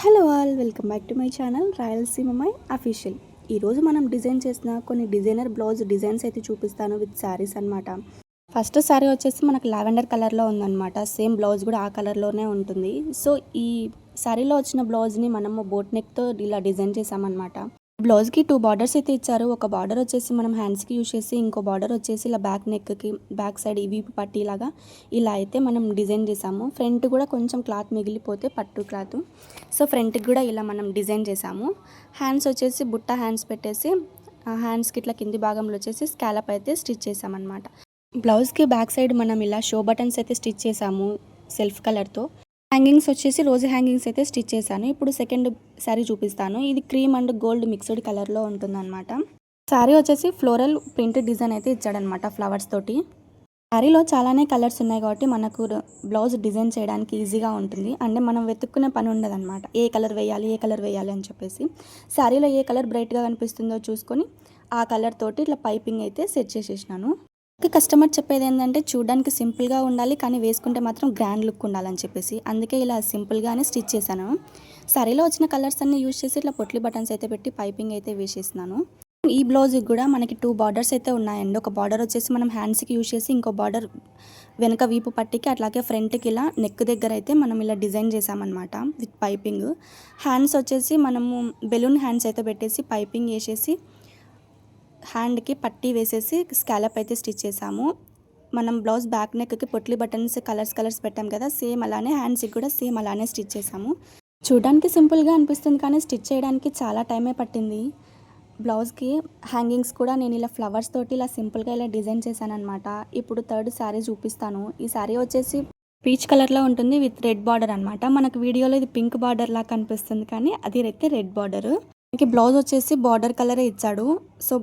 Hello all welcome back to my channel Rayalaseema my official. ఈరోజు మనం design చేసిన కొన్ని డిజైనర్ బ్లౌజ్ డిజైన్స్ అయితే చూపిస్తాను విత్ శారీస్ అనమాట ఫస్ట్ శారీ వచ్చేసి మనకు లావెండర్ కలర్లో ఉందన్నమాట. సేమ్ బ్లౌజ్ కూడా ఆ కలర్లోనే ఉంటుంది. సో ఈ శారీలో వచ్చిన బ్లౌజ్ని మనము బోట్ నెక్తో ఇలా డిజైన్ చేసామన్నమాట బ్లౌజ్కి టూ బార్డర్స్ అయితే ఇచ్చారు. ఒక బార్డర్ వచ్చేసి మనం హ్యాండ్స్కి యూజ్ చేసి ఇంకో బార్డర్ వచ్చేసి ఇలా బ్యాక్ నెక్కి బ్యాక్ సైడ్ ఇవి పట్టిలాగా ఇలా అయితే మనం డిజైన్ చేసాము. ఫ్రంట్ కూడా కొంచెం క్లాత్ మిగిలిపోతే పట్టు క్లాత్. సో ఫ్రంట్కి కూడా ఇలా మనం డిజైన్ చేసాము. హ్యాండ్స్ వచ్చేసి బుట్ట హ్యాండ్స్ పెట్టేసి హ్యాండ్స్కి ఇట్లా కింది భాగంలో వచ్చేసి స్కాలప్ అయితే స్టిచ్ చేసామన్నమాట. బ్లౌజ్కి బ్యాక్ సైడ్ మనం ఇలా షో బటన్స్ అయితే స్టిచ్ చేసాము సెల్ఫ్ కలర్తో. హ్యాంగింగ్స్ వచ్చేసి రోజు హ్యాంగింగ్స్ అయితే స్టిచ్ చేశాను. ఇప్పుడు సెకండ్ శారీ చూపిస్తాను. ఇది క్రీమ్ అండ్ గోల్డ్ మిక్స్డ్ కలర్లో ఉంటుందన్నమాట. శారీ వచ్చేసి ఫ్లోరల్ ప్రింట్ డిజైన్ అయితే ఇచ్చాడనమాట ఫ్లవర్స్ తోటి. శారీలో చాలానే కలర్స్ ఉన్నాయి కాబట్టి మనకు బ్లౌజ్ డిజైన్ చేయడానికి ఈజీగా ఉంటుంది. అంటే మనం వెతుక్కునే పని ఉండదన్నమాట. ఏ కలర్ వేయాలి ఏ కలర్ వేయాలి అని చెప్పేసి. శారీలో ఏ కలర్ బ్రైట్గా కనిపిస్తుందో చూసుకొని ఆ కలర్ తోటి ఇట్లా పైపింగ్ అయితే సెట్ చేసేసినాను. కస్టమర్ చెప్పేది ఏంటంటే చూడడానికి సింపుల్గా ఉండాలి కానీ వేసుకుంటే మాత్రం గ్రాండ్ లుక్ ఉండాలని చెప్పేసి. అందుకే ఇలా సింపుల్గానే స్టిచ్ చేశాను. సరేలో వచ్చిన కలర్స్ అన్ని యూజ్ చేసి ఇట్లా పొట్లి బటన్స్ అయితే పెట్టి పైపింగ్ అయితే వేసేసినాను. ఈ బ్లౌజ్కి కూడా మనకి టూ బార్డర్స్ అయితే ఉన్నాయండి. ఒక బార్డర్ వచ్చేసి మనం హ్యాండ్స్కి యూజ్ చేసి ఇంకో బార్డర్ వెనక వీపు పట్టికి అట్లాగే ఫ్రంట్కి ఇలా నెక్ దగ్గర అయితే మనం ఇలా డిజైన్ చేసామన్నమాట విత్ పైపింగ్. హ్యాండ్స్ వచ్చేసి మనము బెలూన్ హ్యాండ్స్ అయితే పెట్టేసి పైపింగ్ వేసేసి హ్యాండ్కి పట్టీ వేసేసి స్కాలప్ అయితే స్టిచ్ చేసాము మనం బ్లౌజ్ బ్యాక్ నెక్కి పొట్లి బటన్స్ కలర్స్ కలర్స్ పెట్టాం కదా సేమ్ అలానే హ్యాండ్స్కి కూడా సేమ్ అలానే స్టిచ్ చేసాము చూడడానికి సింపుల్గా అనిపిస్తుంది కానీ స్టిచ్ చేయడానికి చాలా టైమే పట్టింది. బ్లౌజ్కి హ్యాంగింగ్స్ కూడా నేను ఇలా ఫ్లవర్స్ తోటి ఇలా సింపుల్గా ఇలా డిజైన్ చేశాను అనమాట ఇప్పుడు థర్డ్ శారీ చూపిస్తాను. ఈ శారీ వచ్చేసి పీచ్ కలర్లో ఉంటుంది విత్ రెడ్ బార్డర్ అనమాట మనకు వీడియోలో ఇది పింక్ బార్డర్ లాగా కనిపిస్తుంది కానీ అది అయితే రెడ్ బార్డర్. మనకి బ్లౌజ్ వచ్చేసి బార్డర్ కలరే ఇచ్చాడు. సో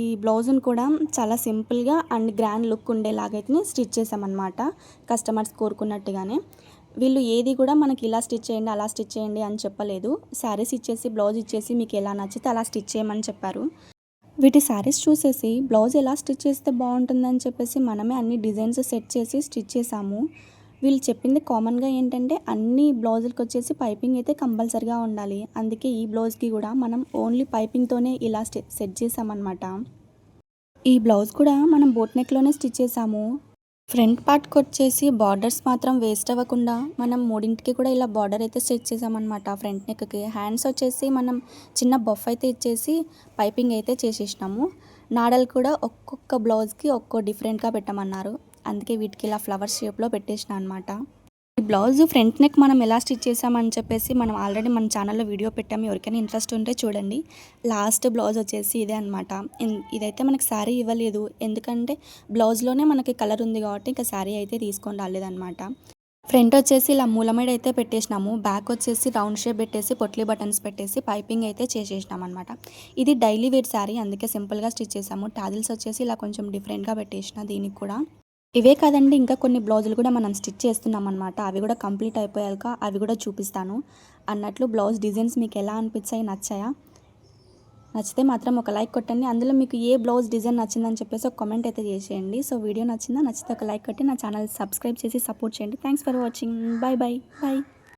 ఈ బ్లౌజ్ను కూడా చాలా సింపుల్గా అండ్ గ్రాండ్ లుక్ ఉండేలాగైతే స్టిచ్ చేసామన్నమాట కస్టమర్స్ కోరుకున్నట్టుగానే. వీళ్ళు ఏది కూడా మనకి ఇలా స్టిచ్ చేయండి అలా స్టిచ్ చేయండి అని చెప్పలేదు. శారీస్ ఇచ్చేసి బ్లౌజ్ ఇచ్చేసి మీకు ఎలా నచ్చితే అలా స్టిచ్ చేయమని చెప్పారు. వీటి శారీస్ చూసేసి బ్లౌజ్ ఎలా స్టిచ్ చేస్తే బాగుంటుందని చెప్పేసి మనమే అన్ని డిజైన్స్ సెట్ చేసి స్టిచ్ చేసాము వీళ్ళు చెప్పింది కామన్గా ఏంటంటే అన్ని బ్లౌజులకి వచ్చేసి పైపింగ్ అయితే కంపల్సరిగా ఉండాలి. అందుకే ఈ బ్లౌజ్కి కూడా మనం ఓన్లీ పైపింగ్తోనే ఇలా సెట్ చేసామన్నమాట. ఈ బ్లౌజ్ కూడా మనం బోట్ నెక్లోనే స్టిచ్ చేసాము. ఫ్రంట్ పార్ట్కి వచ్చేసి బార్డర్స్ మాత్రం వేస్ట్ అవ్వకుండా మనం మూడింటికి కూడా ఇలా బార్డర్ అయితే స్టిచ్ చేసామన్నమాట. ఫ్రంట్ నెక్కి హ్యాండ్స్ వచ్చేసి మనం చిన్న బఫ్ అయితే ఇచ్చేసి పైపింగ్ అయితే చేసేసినాము. నాడలు కూడా ఒక్కొక్క బ్లౌజ్కి ఒక్కో డిఫరెంట్గా పెట్టమన్నారు. అందుకే వీటికి ఇలా ఫ్లవర్ షేప్లో పెట్టేసిన అనమాట ఈ బ్లౌజ్ ఫ్రంట్ నెక్ మనం ఎలా స్టిచ్ చేసామని చెప్పేసి మనం ఆల్రెడీ మన ఛానల్లో వీడియో పెట్టాము. ఎవరికైనా ఇంట్రెస్ట్ ఉంటే చూడండి. లాస్ట్ బ్లౌజ్ వచ్చేసి ఇదే అనమాట ఇదైతే మనకి శారీ ఇవ్వలేదు. ఎందుకంటే బ్లౌజ్లోనే మనకి కలర్ ఉంది కాబట్టి ఇంకా శారీ అయితే తీసుకొని రాలేదనమాట ఫ్రంట్ వచ్చేసి ఇలా మూలమేడ అయితే పెట్టేసినాము. బ్యాక్ వచ్చేసి రౌండ్ షేప్ పెట్టేసి పొట్లీ బటన్స్ పెట్టేసి పైపింగ్ అయితే చేసేసినాం అనమాట ఇది డైలీ వేర్ శారీ. అందుకే సింపుల్గా స్టిచ్ చేసాము. టాజిల్స్ వచ్చేసి ఇలా కొంచెం డిఫరెంట్గా పెట్టేసిన దీనికి కూడా. ఇవే కాదండి ఇంకా కొన్ని బ్లౌజులు కూడా మనం స్టిచ్ చేస్తున్నాం అనమాట అవి కూడా కంప్లీట్ అయిపోయాక అవి కూడా చూపిస్తాను. అన్నట్లు బ్లౌజ్ డిజైన్స్ మీకు ఎలా అనిపించాయి నచ్చాయా? నచ్చితే మాత్రం ఒక లైక్ కొట్టండి. అందులో మీకు ఏ బ్లౌజ్ డిజైన్ నచ్చిందని చెప్పేసి ఒక కామెంట్ అయితే చేసేయండి. సో వీడియో నచ్చిందా? నచ్చితే ఒక లైక్ కొట్టి నా ఛానల్ సబ్స్క్రైబ్ చేసి సపోర్ట్ చేయండి. Thanks for watching bye bye bye